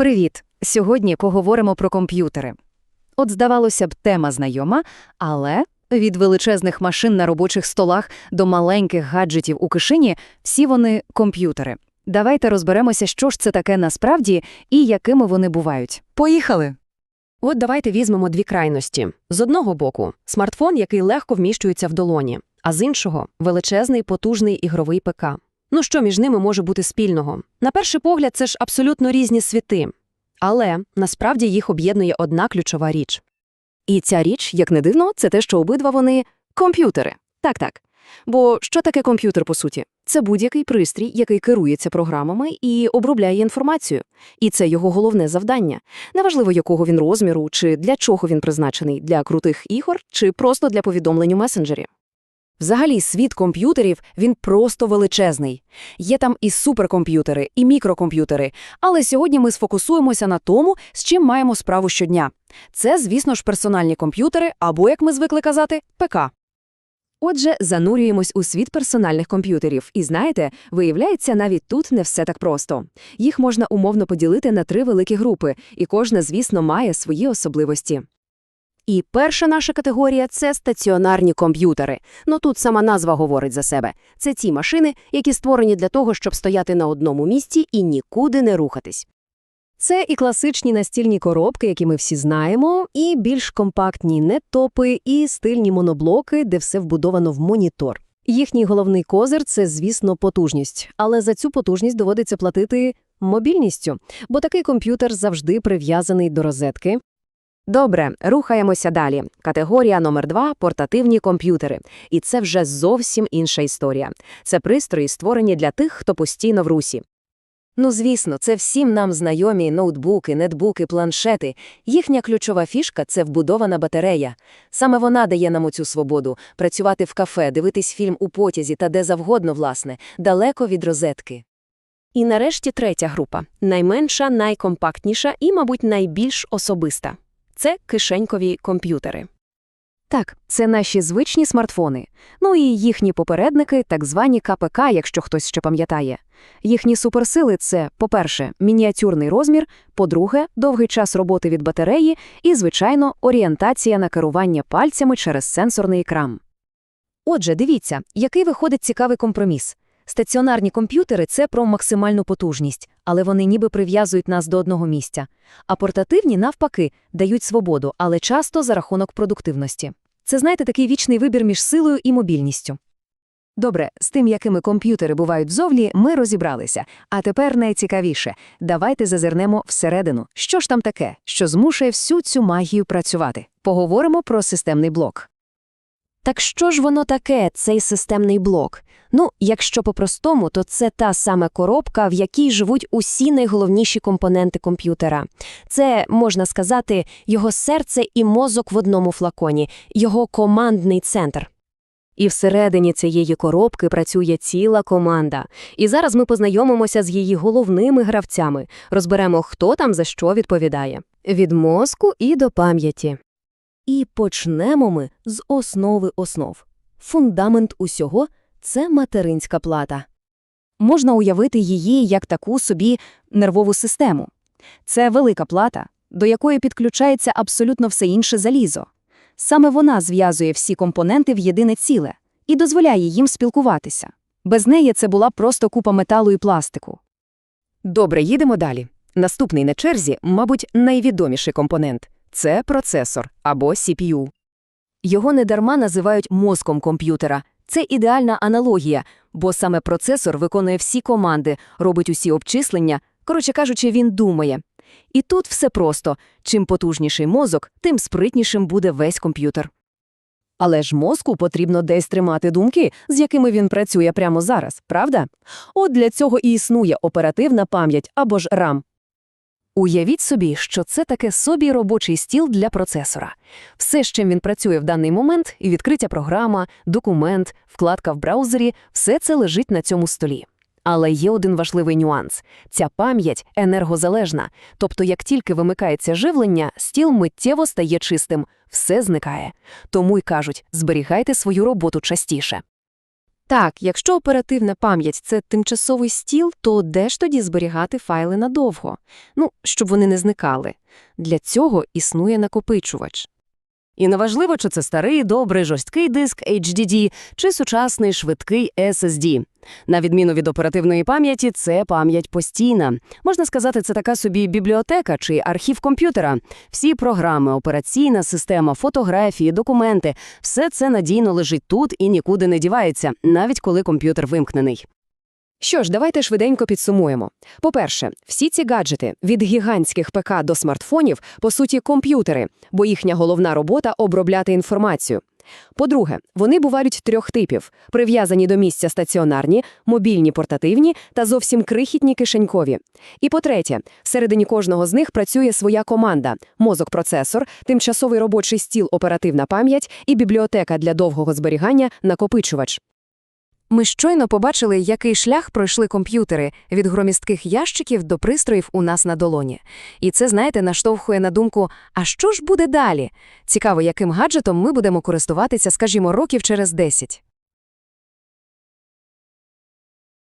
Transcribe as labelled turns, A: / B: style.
A: Привіт! Сьогодні поговоримо про комп'ютери. От, здавалося б, тема знайома, але від величезних машин на робочих столах до маленьких гаджетів у кишені всі вони комп'ютери. Давайте розберемося, що ж це таке насправді і якими вони бувають.
B: Поїхали! От давайте візьмемо дві крайності. З одного боку – смартфон, який легко вміщується в долоні, а з іншого – величезний потужний ігровий ПК. Ну що між ними може бути спільного? На перший погляд, це ж абсолютно різні світи. Але насправді їх об'єднує одна ключова річ.
A: І ця річ, як не дивно, це те, що обидва вони комп'ютери. Так-так. Бо що таке комп'ютер, по суті? Це будь-який пристрій, який керується програмами і обробляє інформацію. І це його головне завдання. Неважливо, якого він розміру, чи для чого він призначений – для крутих ігор, чи просто для повідомлень у месенджері. Взагалі, світ комп'ютерів, він просто величезний. Є там і суперкомп'ютери, і мікрокомп'ютери. Але сьогодні ми сфокусуємося на тому, з чим маємо справу щодня. Це, звісно ж, персональні комп'ютери, або, як ми звикли казати, ПК. Отже, занурюємось у світ персональних комп'ютерів. І знаєте, виявляється, навіть тут не все так просто. Їх можна умовно поділити на три великі групи, і кожна, звісно, має свої особливості. І перша наша категорія це стаціонарні комп'ютери. Ну тут сама назва говорить за себе. Це ті машини, які створені для того, щоб стояти на одному місці і нікуди не рухатись. Це і класичні настільні коробки, які ми всі знаємо, і більш компактні неттопи, і стильні моноблоки, де все вбудовано в монітор. Їхній головний козир – це, звісно, потужність. Але за цю потужність доводиться платити мобільністю, бо такий комп'ютер завжди прив'язаний до розетки. Добре, рухаємося далі. Категорія номер два – портативні комп'ютери. І це вже зовсім інша історія. Це пристрої, створені для тих, хто постійно в русі. Ну, звісно, це всім нам знайомі ноутбуки, нетбуки, планшети. Їхня ключова фішка – це вбудована батарея. Саме вона дає нам оцю свободу – працювати в кафе, дивитись фільм у потязі та де завгодно, власне, далеко від розетки. І нарешті третя група – найменша, найкомпактніша і, мабуть, найбільш особиста. Це кишенькові комп'ютери. Так, це наші звичні смартфони. Ну і їхні попередники, так звані КПК, якщо хтось ще пам'ятає. Їхні суперсили – це, по-перше, мініатюрний розмір, по-друге, довгий час роботи від батареї і, звичайно, орієнтація на керування пальцями через сенсорний екран. Отже, дивіться, який виходить цікавий компроміс. Стаціонарні комп'ютери – це про максимальну потужність, але вони ніби прив'язують нас до одного місця. А портативні, навпаки, дають свободу, але часто за рахунок продуктивності. Це, знаєте, такий вічний вибір між силою і мобільністю. Добре, з тим, якими комп'ютери бувають взовлі, ми розібралися. А тепер найцікавіше. Давайте зазирнемо всередину. Що ж там таке, що змушує всю цю магію працювати? Поговоримо про системний блок. Так що ж воно таке, цей системний блок? Ну, якщо по-простому, то це та сама коробка, в якій живуть усі найголовніші компоненти комп'ютера. Це, можна сказати, його серце і мозок в одному флаконі, його командний центр. І всередині цієї коробки працює ціла команда. І зараз ми познайомимося з її головними гравцями, розберемо, хто там за що відповідає. Від мозку і до пам'яті. І почнемо ми з основи основ. Фундамент усього – це материнська плата. Можна уявити її як таку собі нервову систему. Це велика плата, до якої підключається абсолютно все інше залізо. Саме вона зв'язує всі компоненти в єдине ціле і дозволяє їм спілкуватися. Без неї це була просто купа металу і пластику. Добре, їдемо далі. Наступний на черзі, мабуть, найвідоміший компонент – це процесор або CPU. Його недарма називають мозком комп'ютера. Це ідеальна аналогія, бо саме процесор виконує всі команди, робить усі обчислення, коротше кажучи, він думає. І тут все просто. Чим потужніший мозок, тим спритнішим буде весь комп'ютер. Але ж мозку потрібно десь тримати думки, з якими він працює прямо зараз, правда? От для цього і існує оперативна пам'ять або ж RAM. Уявіть собі, що це таке собі робочий стіл для процесора. Все, з чим він працює в даний момент, і відкриття програма, документ, вкладка в браузері – все це лежить на цьому столі. Але є один важливий нюанс. Ця пам'ять енергозалежна, тобто як тільки вимикається живлення, стіл миттєво стає чистим, все зникає. Тому й кажуть, зберігайте свою роботу частіше.
C: Так, якщо оперативна пам'ять – це тимчасовий стіл, то де ж тоді зберігати файли надовго? Ну, щоб вони не зникали. Для цього існує накопичувач.
B: І неважливо, чи це старий, добрий, жорсткий диск HDD, чи сучасний швидкий SSD. На відміну від оперативної пам'яті, це пам'ять постійна. Можна сказати, це така собі бібліотека чи архів комп'ютера. Всі програми, операційна система, фотографії, документи – все це надійно лежить тут і нікуди не дівається, навіть коли комп'ютер вимкнений.
A: Що ж, давайте швиденько підсумуємо. По-перше, всі ці гаджети від гігантських ПК до смартфонів, по суті, комп'ютери, бо їхня головна робота – обробляти інформацію. По-друге, вони бувають трьох типів – прив'язані до місця стаціонарні, мобільні портативні та зовсім крихітні кишенькові. І по-третє, всередині кожного з них працює своя команда – мозок-процесор, тимчасовий робочий стіл оперативна пам'ять і бібліотека для довгого зберігання – накопичувач. Ми щойно побачили, який шлях пройшли комп'ютери від громістких ящиків до пристроїв у нас на долоні. І це, знаєте, наштовхує на думку, а що ж буде далі? Цікаво, яким гаджетом ми будемо користуватися, скажімо, років через 10.